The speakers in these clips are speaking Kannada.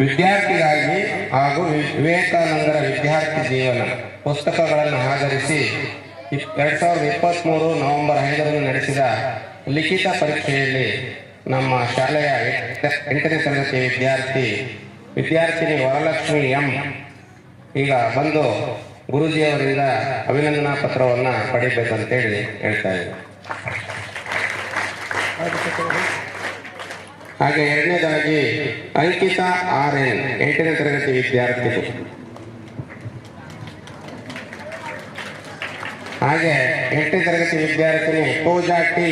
ವಿದ್ಯಾರ್ಥಿಗಾಗಿ ಹಾಗೂ ವಿವೇಕಾನಂದರ ವಿದ್ಯಾರ್ಥಿ ಜೀವನ ಪುಸ್ತಕಗಳನ್ನು ಆಧರಿಸಿ ಎರಡು ಸಾವಿರದ ಇಪ್ಪತ್ತ್ಮೂರು ನವೆಂಬರ್ ಐದರಂದು ನಡೆಸಿದ ಲಿಖಿತ ಪರೀಕ್ಷೆಯಲ್ಲಿ ನಮ್ಮ ಶಾಲೆಯ ಎಂಟ- ಎಂಟನೇ ತರಗತಿ ವಿದ್ಯಾರ್ಥಿ ವಿದ್ಯಾರ್ಥಿನಿ ವರಲಕ್ಷ್ಮಿ ಎಂ ಈಗ ಬಂದು ಗುರುಜಿಯವರಿಂದ ಅಭಿನಂದನಾ ಪತ್ರವನ್ನು ಪಡಿಬೇಕಂತೇಳಿ ಹೇಳ್ತಾ ಇದ್ದಾರೆ ಹಾಗೆ ಎರಡನೇದಾಗಿ ಅಂಕಿತಾ ಆರ್ ಎನ್ ಎಂಟನೇ ತರಗತಿ ವಿದ್ಯಾರ್ಥಿ ಹಾಗೆ ಎಂಟನೇ ತರಗತಿ ವಿದ್ಯಾರ್ಥಿನಿ ಪೂಜಾ ಟಿ.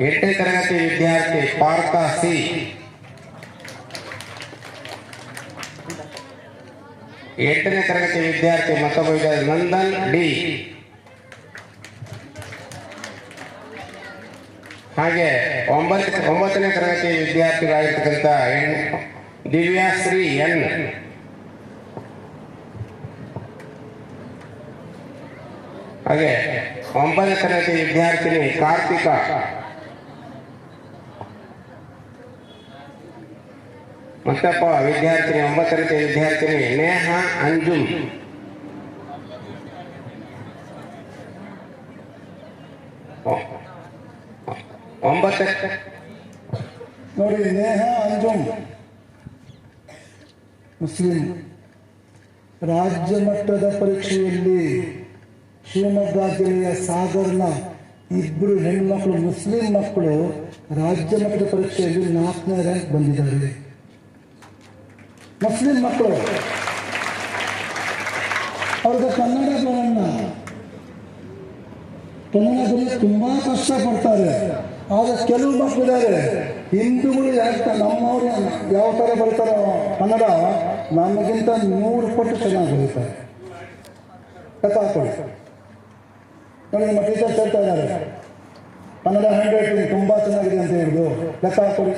ಎಂಟನೇ ತರಗತಿ ವಿದ್ಯಾರ್ಥಿ ಪಾರ್ಥ ಸಿ. ಎಂಟನೇ ತರಗತಿ ವಿದ್ಯಾರ್ಥಿ ಮತ್ತೊಬ್ಬ ವಿದ್ಯಾರ್ಥಿ ನಂದನ್ ಡಿ. ಹಾಗೆ ಒಂಬತ್ತು ಒಂಬತ್ತನೇ ತರಗತಿ ವಿದ್ಯಾರ್ಥಿಗಳಾಗಿರ್ತಕ್ಕಂಥ ಎನ್ ದಿವ್ಯಾಶ್ರೀ ಎನ್. ಹಾಗೆ ಒಂಬತ್ತನೇ ತರಗತಿ ವಿದ್ಯಾರ್ಥಿನಿ ಕಾರ್ತಿಕ. ಮತ್ತಪ್ಪ ವಿದ್ಯಾರ್ಥಿನಿ ಒಂಬತ್ತನೇ ತರಗತಿ ವಿದ್ಯಾರ್ಥಿನಿ ನೇಹ ಅಂಜುಮ್. ಒ- ಒಂಬತ್ತ. ನೋಡಿ, ನೇಹ, ಅಂಜುಮ್. ಮುಸ್ಲಿಂ ರಾಜ್ಯ ಮಟ್ಟದ ಪರೀಕ್ಷೆಯಲ್ಲಿ ಶಿವಮೊಗ್ಗ ಜಿಲ್ಲೆಯ ಸಾಗರ್ನ ಇಬ್ಬರು ಹೆಣ್ಮಕ್ಳು, ಮುಸ್ಲಿಂ ಮಕ್ಕಳು ರಾಜ್ಯ ಮಟ್ಟದ ಪರೀಕ್ಷೆಯಲ್ಲಿ ನಾಲ್ಕನೇ ರ್ಯಾಂಕ್ ಬಂದಿದ್ದಾರೆ. ಮುಸ್ಲಿಂ ಮಕ್ಕಳು ಅವ್ರಿಗೆ ಕನ್ನಡ ಬರಲ್ಲ ಕನ್ನಡ ಬರೆಯೋದು ತುಂಬಾ ಕಷ್ಟಪಡ್ತಾರೆ ಆದರೆ ಕೆಲವು ಮಕ್ಕಳಿದ್ದಾರೆ. ಹಿಂದೂಗಳು ಯಾಕೆ ನಮ್ಮವ್ರು ಯಾವ ಥರ ಬರ್ತಾರೋ? ಕನ್ನಡ ನಮಗಿಂತ ನೂರು ಪಟ್ಟು ಚೆನ್ನಾಗಿ ಬರೀತಾರೆ. ಲೆಕ್ಕ ಹಾಕೊಳ್ಳಿ ನೋಡಿ, ನಮ್ಮ ಟೀಚರ್ಸ್ ಹೇಳ್ತಾ ಇದ್ದಾರೆ. ಕನ್ನಡ ಹ್ಯಾಂಡ್ ತುಂಬ ಚೆನ್ನಾಗಿದೆ ಅಂತ ಹೇಳಿದ್ರು ಲೆಕ್ಕ ಹಾಕೊಳ್ಳಿ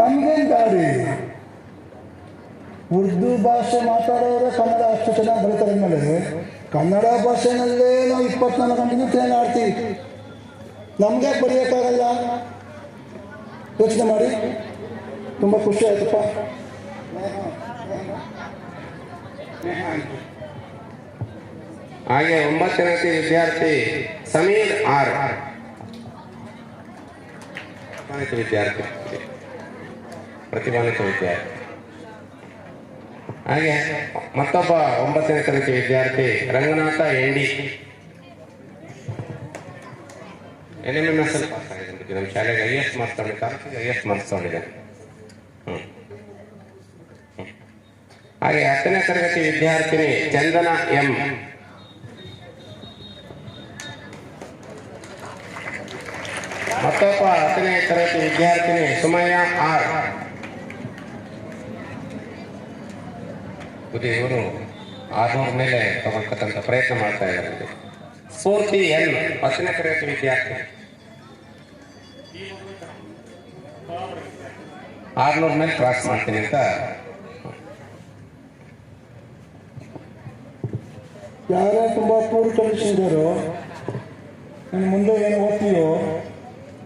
ನಮಗೇನು ಗಾಡಿ? ಉರ್ದು ಭಾಷೆ ಮಾತಾಡೋರೆ ಕನ್ನಡ ಅಷ್ಟು ಚೆನ್ನಾಗಿ ಬರೀತಾರೆ ಅಂದಮೇಲೆ ಕನ್ನಡ ಭಾಷೆನಲ್ಲೇ ನಾವು ಇಪ್ಪತ್ನಾಲ್ಕು ಗಂಟೆನೂ ಚೆನ್ನಾಗಿ ಆಡ್ತೀವಿ? ನಮಗೆ ಬರೆಯೋಕ್ಕಾಗಲ್ಲ ಯೋಚನೆ ಮಾಡಿ. ತುಂಬ ಖುಷಿ ಆಯ್ತಪ್ಪ. ಹಾಗೆ ಒಂಬತ್ತನೇ ವಿದ್ಯಾರ್ಥಿ ಸಮೀರ್ ಆರ್. ವಿದ್ಯಾರ್ಥಿ. ಪ್ರತಿಭಾನ್ವಿತ ವಿದ್ಯಾರ್ಥಿ. ಹಾಗೆ ಮತ್ತೊಬ್ಬ ಒಂಬತ್ತನೇ ತರಗತಿ ವಿದ್ಯಾರ್ಥಿ Ranganatha MD N M M S ಅಲ್ಲಿ ಪಾಸ್ ಆಗಿದ್ದಾನೆ ನಮ್ಮ ಶಾಲೆಗೆ ಐ ಎಸ್ ಮಾರ್ಕ್ಸ್ ತಗೊಂಡಿದ್ದಾರೆ ಐ ಎಸ್ ಮಾರ್ಕ್ಸ್ ತಗೊಂಡಿದೆ. ಹ್ಮ್. ಹಾಗೆ ಹತ್ತನೇ ತರಗತಿ ವಿದ್ಯಾರ್ಥಿನಿ ಚಂದನ ಎಂ. ಮತ್ತೊಬ್ಬ ಹತ್ತನೇ ತರಗತಿ ವಿದ್ಯಾರ್ಥಿನಿ ಸುಮಯ್ಯ ಆರ್. ಇವರು ಆರ್ನೂರ ಮೇಲೆ ತಗೊಳ್ತಕ್ಕಂಥ ಪ್ರಯತ್ನ ಮಾಡ್ತಾ ಇದ್ದಾರೆ. ಸ್ಫೂರ್ತಿ ಎಲ್ ಹತ್ತನೇ ತರಗತಿ ವಿದ್ಯಾರ್ಥಿ. ಆರ್ನೂರ ಮೇಲೆ ಕ್ರಾಸ್ ಮಾಡ್ತೀನಿ ಅಂತ. ಯಾರೇ ತುಂಬಾ ಟೂರ್ ಕಂಡೀಷನ್ ನಿಮ್ಮ ಮುಂದೆ ಏನು ಓದ್ತೀಯೋ,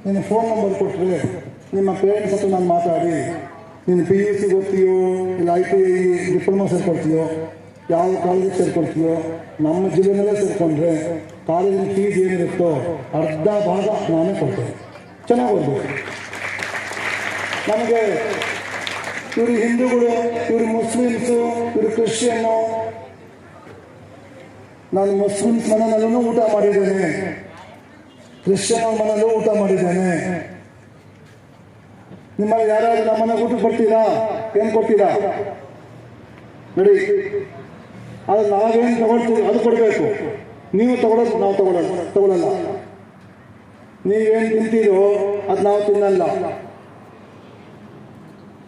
ನಿನ್ನ ಫೋನ್ ನಂಬರ್ ಕೊಟ್ಟರೆ ನಿಮ್ಮ ಪೇರೆಂಟ್ಸ್ ಹತ್ರ ನಾನು ಮಾತಾಡಿ, ನೀನು ಪಿ ಯು ಸಿ ಓದ್ತೀಯೋ, ಇಲ್ಲ ಐ ಟಿ ಐ ಡಿಪ್ಲೊಮಾ ಸೇರ್ಕೊಳ್ತೀಯೋ ಯಾವ ಕಾಲೇಜಿಗೆ ಸೇರ್ಕೊಳ್ತೀವೋ ನಮ್ಮ ಜಿಲ್ಲೆನಲ್ಲೇ ಸೇರ್ಕೊಂಡ್ರೆ ಕಾಲೇಜಿನ ಫೀಸ್ ಏನಿರುತ್ತೋ ಅರ್ಧ ಭಾಗ ನಾನೇ ಕೊಡ್ತೇನೆ. ಚೆನ್ನಾಗಿ ಓದ್ಬೇಕು. ನಮಗೆ ಇವರು ಹಿಂದೂಗಳು, ಇವರು ಮುಸ್ಲಿಮ್ಸು, ಇವರು ಕ್ರಿಶ್ಚಿಯನ್ನು, ನಾನು ಮುಸ್ಲಿಮ್ಸ್ ಮನೆಯಲ್ಲೂ ಊಟ ಮಾಡಿದ್ದೇನೆ. ಕ್ರಿಶ್ಚಿಯನ್ ಮನೆಯಲ್ಲೂ ಊಟ ಮಾಡಿದ್ದೇನೆ. ನಿಮ್ಮಲ್ಲಿ ಯಾರಾದ್ರೂ ನಮ್ಮನೆ ಊಟ ಕೊಡ್ತೀರಾ ಏನು ಕೊಡ್ತೀರಾ? ನೋಡಿ. ಅದು ನಾವೇನು ತಗೊಳ್ತೀವಿ? ಅದು ಕೊಡಬೇಕು. ನೀವು ತಗೊಳ್ಳೋದು ನಾವು ತಗೊಳ್ಳೋದು. ತಗೊಳ್ಳಲ್ಲ. ನೀವೇನು ತಿಂತೀರೋ ಅದು ನಾವು ತಿನ್ನಲ್ಲ.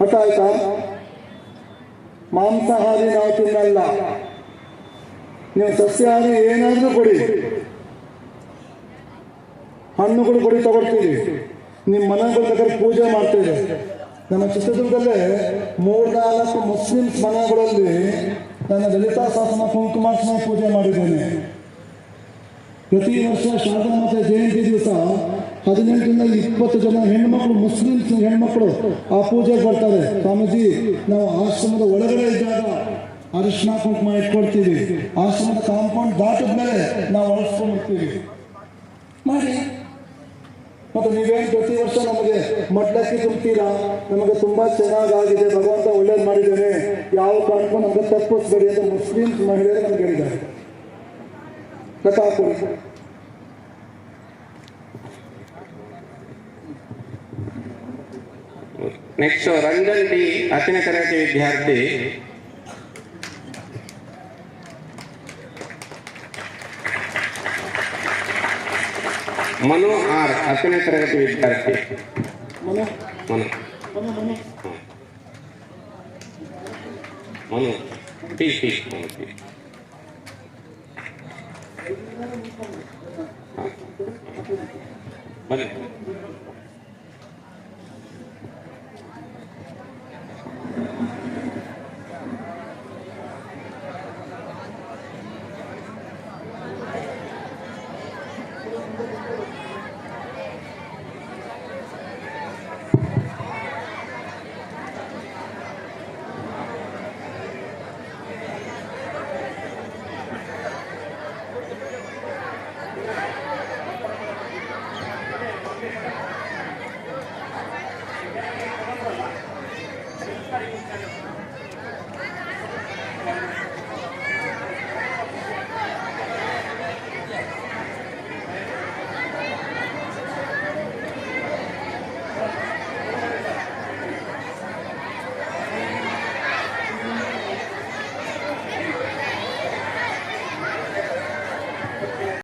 ಅರ್ಥ ಆಯ್ತಾ ಮಾಂಸಾಹಾರಿ ನಾವು ತಿನ್ನಲ್ಲ. ನೀವು ಸಸ್ಯಾಹಾರಿ ಏನಾದರೂ ಕೊಡಿ. ಹಣ್ಣುಗಳು ಕೊಡಿ, ತಗೊಳ್ತೀವಿ. ನಿಮ್ಮ ಮನೆಗಳು ಬೇಕಾದ್ರೆ ಪೂಜೆ ಮಾಡ್ತೀವಿ. ನಮ್ಮ ಚಿತ್ರದುರ್ಗದಲ್ಲೇ ಮೂರ್ನಾಲ್ಕು ಮುಸ್ಲಿಮ್ಸ್ ಮನೆಗಳಲ್ಲಿ ನನ್ನ ದಲಿತ ಶಾಸನ ಕುಂಕುಮಾರ್ಚನೆ ಪೂಜೆ ಮಾಡಿದ್ದೇನೆ. ಪ್ರತಿ ವರ್ಷ ಶಾರದಾ ಮಾತೆ ಜಯಂತಿ ದಿವಸ ಹದಿನೆಂಟರಿಂದ ಇಪ್ಪತ್ತು ಜನ ಹೆಣ್ಮಕ್ಳು ಮುಸ್ಲಿಮ್ಸ್ ಹೆಣ್ಮಕ್ಳು ಆ ಪೂಜೆಗೆ ಬರ್ತಾರೆ. ಸ್ವಾಮೀಜಿ, ನಾವು ಆಶ್ರಮದ ಒಳಗಡೆ ಇದ್ದಾಗ ಅರಿಶಿನ ಕುಂಕುಮ ಇಟ್ಕೊಳ್ತೀವಿ. ಆಶ್ರಮದ ಕಾಂಪೌಂಡ್ ದಾಟಿದ ಮೇಲೆ ನಾವು ಅಳಿಸ್ಕೊಂಡ್ಬಿಡ್ತೀವಿ ಮಾಡಿ. ನೀವೇನು ಪ್ರತಿ ವರ್ಷ ನಮಗೆ ಮಟ್ಟಕ್ಕೆ ತುಂಬ್ತೀರಾ ನಮಗೆ ತುಂಬಾ ಚೆನ್ನಾಗಾಗಿದೆ ಭಗವಂತ ಒಳ್ಳೇದು ಮಾಡಿದ್ದೇನೆ. ಯಾವ ಕಾರಣಕ್ಕೂ ನಮಗೆ ತಪ್ಪಿಸ್ಬೇಡಿ ಅಂತ ಮುಸ್ಲಿಂ ಮಹಿಳೆಯರು ನಮ್ಗೆ ಹೇಳಿದ್ದಾರೆ. ಹಾಕೊಳ್ಳಿ ನೆಕ್ಸ್ಟ್ ರಂಜನ್ ಡಿ ಹತ್ತನೇ ತರಗತಿ ವಿದ್ಯಾರ್ಥಿ ಮನು ಆರ್ ಹತ್ತನೇ ತರಗತಿ ವಿದ್ಯಾರ್ಥಿ. Manu. Manu. Manu Manu. Manu. T T Manu T ಹಾ. ಬನ್ನಿ.